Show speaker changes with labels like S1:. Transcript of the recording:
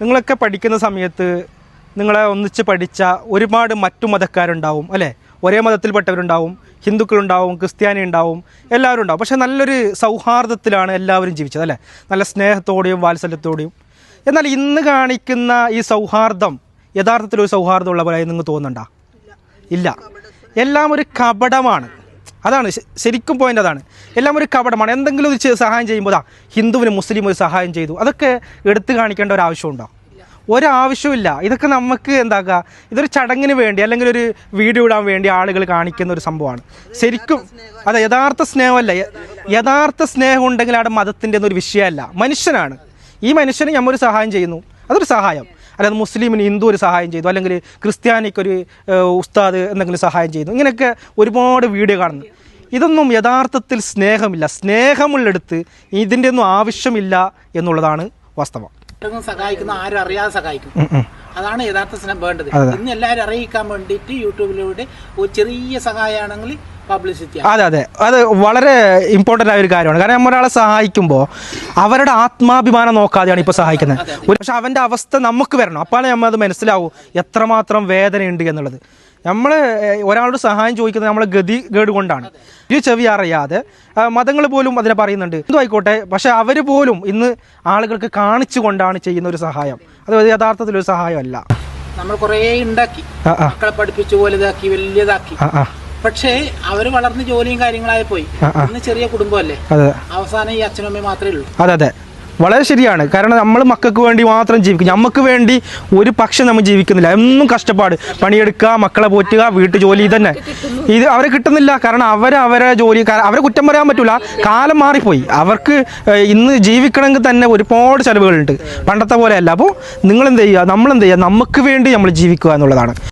S1: നിങ്ങളൊക്കെ പഠിക്കുന്ന സമയത്ത് നിങ്ങളെ ഒന്നിച്ച് പഠിച്ച ഒരുപാട് മറ്റു മതക്കാരുണ്ടാവും അല്ലേ? ഒരേ മതത്തിൽപ്പെട്ടവരുണ്ടാവും ഹിന്ദുക്കളുണ്ടാവും ക്രിസ്ത്യാനി ഉണ്ടാവും എല്ലാവരും ഉണ്ടാവും പക്ഷേ നല്ലൊരു സൗഹാർദ്ദത്തിലാണ് എല്ലാവരും ജീവിച്ചത് അല്ലേ? നല്ല സ്നേഹത്തോടെയും വാത്സല്യത്തോടെയും. എന്നാൽ ഇന്ന് കാണിക്കുന്ന ഈ സൗഹാർദ്ദം യഥാർത്ഥത്തിൽ ഒരു സൗഹാർദ്ദം ഉള്ള പോലെ നിങ്ങൾക്ക് തോന്നുന്നുണ്ടോ? ഇല്ല. എല്ലാം ഒരു കപടമാണ്. അതാണ് ശരിക്കും പോയിന്റ് അതാണ്. എല്ലാം ഒരു കപടമാണ്. എന്തെങ്കിലും ഒരു സഹായം ചെയ്യുമ്പോൾ ആ ഹിന്ദുവിന് മുസ്ലിം ഒരു സഹായം ചെയ്തു. അതൊക്കെ എടുത്തു കാണിക്കേണ്ട ഒരു ആവശ്യമുണ്ടോ? ഒരാവശ്യമില്ല ഇതൊക്കെ നമുക്ക് എന്താക്കുക ഇതൊരു ചടങ്ങിന് വേണ്ടി അല്ലെങ്കിൽ ഒരു വീഡിയോ ഇടാൻ വേണ്ടി ആളുകൾ കാണിക്കുന്ന ഒരു സംഭവമാണ്. ശരിക്കും അതെ യഥാർത്ഥ സ്നേഹമല്ല. യഥാർത്ഥ സ്നേഹം ഉണ്ടെങ്കിൽ അവിടെ മതത്തിന്റെ ഒന്നും ഒരു വിഷയമല്ല. മനുഷ്യനാണ്. ഈ മനുഷ്യന് നമ്മൊരു സഹായം ചെയ്യുന്നു. അതൊരു സഹായം. അല്ലാതെ മുസ്ലിമിന് ഹിന്ദു ഒരു സഹായം ചെയ്തു അല്ലെങ്കിൽ ക്രിസ്ത്യാനിക്ക് ഒരു ഉസ്താദ് എന്തെങ്കിലും സഹായം ചെയ്തു. ഇങ്ങനെയൊക്കെ ഒരുപാട് വീഡിയോ കാണുന്നു. ഇതൊന്നും യഥാർത്ഥത്തിൽ സ്നേഹമില്ല. സ്നേഹമുള്ളെടുത്ത് ഇതിന്റെ ഒന്നും ആവശ്യമില്ല എന്നുള്ളതാണ് വാസ്തവം.
S2: സഹായിക്കുന്ന ആരും അറിയാതെ സഹായിക്കും. അതാണ് യഥാർത്ഥ സ്നേഹം വേണ്ടത്. ഇന്ന് എല്ലാവരും അറിയിക്കാൻ വേണ്ടിയിട്ട് യൂട്യൂബിലൂടെ ഒരു ചെറിയ സഹായമാണെങ്കിൽ പബ്ലിസിറ്റി
S1: അതെ അതെ. അത് വളരെ ഇമ്പോർട്ടന്റ് ആയ ഒരു കാര്യമാണ്. കാരണം നമ്മൾ ഒരാളെ സഹായിക്കുമ്പോൾ അവരുടെ ആത്മാഭിമാനം നോക്കാതെയാണ് ഇപ്പോൾ സഹായിക്കുന്നത്. ഒരു പക്ഷെ അവന്റെ അവസ്ഥ നമുക്ക് വരണം. അപ്പോഴാണ് നമ്മൾ അത് മനസ്സിലാവും എത്രമാത്രം വേദനയുണ്ട് എന്നുള്ളത്. നമ്മൾ ഒരാളോട് സഹായം ചോദിക്കുന്നത് നമ്മളെ ഗതി കേട് കൊണ്ടാണ് ഈ ചെവി അറിയാതെ മതങ്ങൾ പോലും അതിനെ പറയുന്നുണ്ട്. എന്തു ആയിക്കോട്ടെ പക്ഷെ അവർ പോലും ഇന്ന് ആളുകൾക്ക് കാണിച്ചു കൊണ്ടാണ് ചെയ്യുന്ന ഒരു സഹായം. അത് യഥാർത്ഥത്തിലൊരു സഹായമല്ല.
S2: നമ്മൾ കുറേ ഉണ്ടാക്കി. മക്കളെ പഠിപ്പിച്ചു വലുതാക്കി വലിയതാക്കി. പക്ഷേ അവർ വളർന്ന് ജോലിയും കാര്യങ്ങളായി പോയി. ഇന്ന് ചെറിയ കുടുംബമല്ലേ? അവസാനം ഈ അച്ഛനും അമ്മയും മാത്രമേ ഉള്ളൂ.
S1: അതെ അതെ. വളരെ ശരിയാണ്. കാരണം നമ്മൾ മക്കൾക്ക് വേണ്ടി മാത്രം ജീവിക്കും. നമുക്ക് വേണ്ടി ഒരു പക്ഷം നമ്മൾ ജീവിക്കുന്നില്ല. എന്നും കഷ്ടപ്പാട്. പണിയെടുക്കുക മക്കളെ പോറ്റുക വീട്ടു ജോലി തന്നെ ഇത് അവരെ കിട്ടുന്നില്ല. കാരണം അവരെ അവരെ ജോലി അവരെ കുറ്റം പറയാൻ പറ്റില്ല കാലം മാറിപ്പോയി. അവർക്ക് ഇന്ന് ജീവിക്കണമെങ്കിൽ തന്നെ ഒരുപാട് ചിലവുകളുണ്ട്. പണ്ടത്തെ പോലെയല്ല അപ്പോൾ നിങ്ങൾ എന്ത് ചെയ്യുക? നമ്മൾ എന്ത് ചെയ്യുക? നമുക്ക് വേണ്ടി നമ്മൾ ജീവിക്കുക എന്നുള്ളതാണ്.